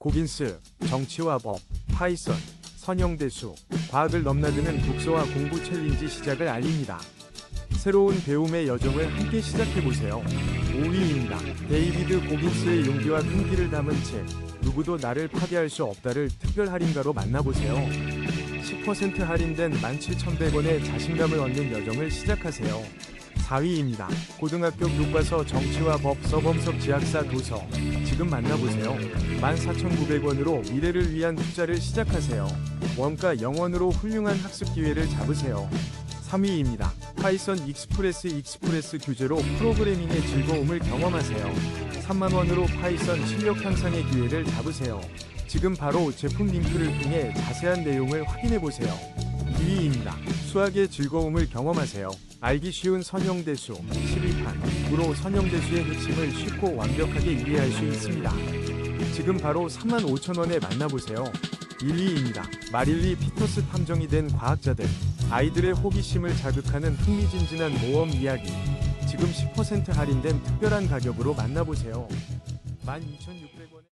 고빈스, 정치와 법, 파이썬, 선형대수, 과학을 넘나드는 독서와 공부 챌린지 시작을 알립니다. 새로운 배움의 여정을 함께 시작해보세요. 5위입니다. 데이비드 고빈스의 용기와 끈기를 담은 책, 누구도 나를 파괴할 수 없다를 특별 할인가로 만나보세요. 10% 할인된 17,100원의 자신감을 얻는 여정을 시작하세요. 4위입니다. 고등학교 교과서 정치와 법 서범석 지학사 도서 지금 만나보세요. 14,900원으로 미래를 위한 투자를 시작하세요. 원가 0원으로 훌륭한 학습 기회를 잡으세요. 3위입니다. 파이썬 익스프레스 익스프레스 교재로 프로그래밍의 즐거움을 경험하세요. 3만원으로 파이썬 실력 향상의 기회를 잡으세요. 지금 바로 제품 링크를 통해 자세한 내용을 확인해보세요. 2위입니다. 수학의 즐거움을 경험하세요. 알기 쉬운 선형대수 12판으로 선형대수의 핵심을 쉽고 완벽하게 이해할 수 있습니다. 지금 바로 35,000원에 만나보세요. 1위입니다. 마릴리 피터스 탐정이 된 과학자들. 아이들의 호기심을 자극하는 흥미진진한 모험 이야기. 지금 10% 할인된 특별한 가격으로 만나보세요. 12,600원에